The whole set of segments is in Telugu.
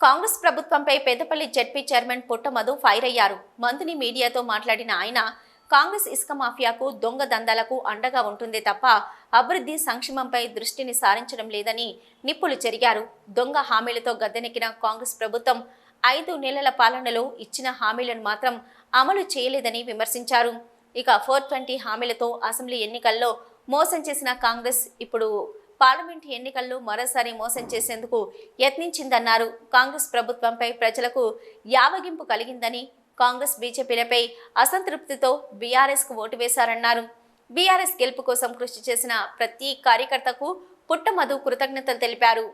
కాంగ్రెస్ ప్రభుత్వంపై Peddapalli ZP chairman Putta Madhu fire అయ్యారు మంత్రిని మీడియాతో మాట్లాడిన ఆయన కాంగ్రెస్ ఇసుక మాఫియాకు దొంగ దందాలకు అండగా ఉంటుందే తప్ప అభివృద్ధి సంక్షేమంపై దృష్టిని సారించడం లేదని నిప్పులు చెరిగారు. దొంగ హామీలతో గద్దెనెక్కిన కాంగ్రెస్ ప్రభుత్వం ఐదు నెలల పాలనలో ఇచ్చిన హామీలను మాత్రం అమలు చేయలేదని విమర్శించారు. ఇక ఫోర్ ట్వంటీ హామీలతో అసెంబ్లీ ఎన్నికల్లో మోసం చేసిన కాంగ్రెస్ ఇప్పుడు పార్లమెంట్ ఎన్నికల్లో మరోసారి మోసం చేసేందుకు యత్నించిందన్నారు. కాంగ్రెస్ ప్రభుత్వంపై ప్రజలకు యావగింపు కలిగిందని కాంగ్రెస్ బీజేపీలపై అసంతృప్తితో బీఆర్ఎస్కు ఓటు వేశారన్నారు. బీఆర్ఎస్ గెలుపు కోసం కృషి చేసిన ప్రతి కార్యకర్తకు పుట్టమధు కృతజ్ఞతలు తెలిపారు.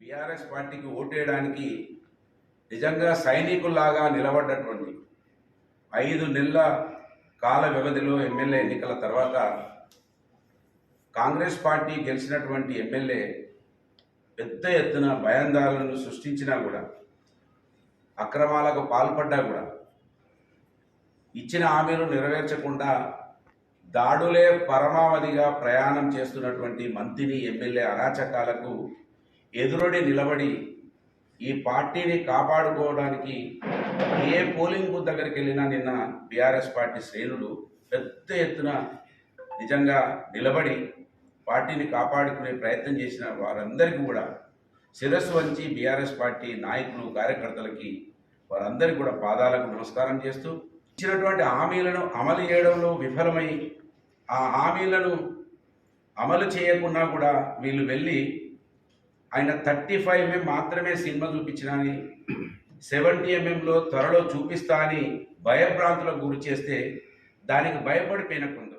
బీఆర్ఎస్ పార్టీకి ఓటేయడానికి నిజంగా సైనికుల్లాగా నిలబడ్డటువంటి ఐదు నెలల కాల వ్యవధిలో ఎమ్మెల్యే ఎన్నికల తర్వాత కాంగ్రెస్ పార్టీ గెలిచినటువంటి ఎమ్మెల్యే పెద్ద ఎత్తున భయాందాలను సృష్టించినా కూడా అక్రమాలకు పాల్పడ్డా కూడా ఇచ్చిన హామీలు నెరవేర్చకుండా దాడులే పరమావధిగా ప్రయాణం చేస్తున్నటువంటి మంత్రిని ఎమ్మెల్యే అరాచకాలకు ఎదురొడి నిలబడి ఈ పార్టీని కాపాడుకోవడానికి ఏ పోలింగ్ బూత్ దగ్గరికి వెళ్ళినా నిన్న బీఆర్ఎస్ పార్టీ శ్రేణులు పెద్ద ఎత్తున నిజంగా నిలబడి పార్టీని కాపాడుకునే ప్రయత్నం చేసిన వారందరికీ కూడా శిరస్సు వంచి బీఆర్ఎస్ పార్టీ నాయకులు కార్యకర్తలకి వారందరికీ కూడా పాదాలకు నమస్కారం చేస్తూ ఇచ్చినటువంటి హామీలను అమలు చేయడంలో విఫలమై ఆ హామీలను అమలు చేయకుండా కూడా వీళ్ళు వెళ్ళి ఆయన థర్టీ ఫైవ్ ఎంఎం మాత్రమే సినిమా చూపించినని సెవెంటీ ఎంఎంలో త్వరలో చూపిస్తా అని భయభ్రాంతులకు గురి చేస్తే దానికి భయపడిపోయిన కొందరు.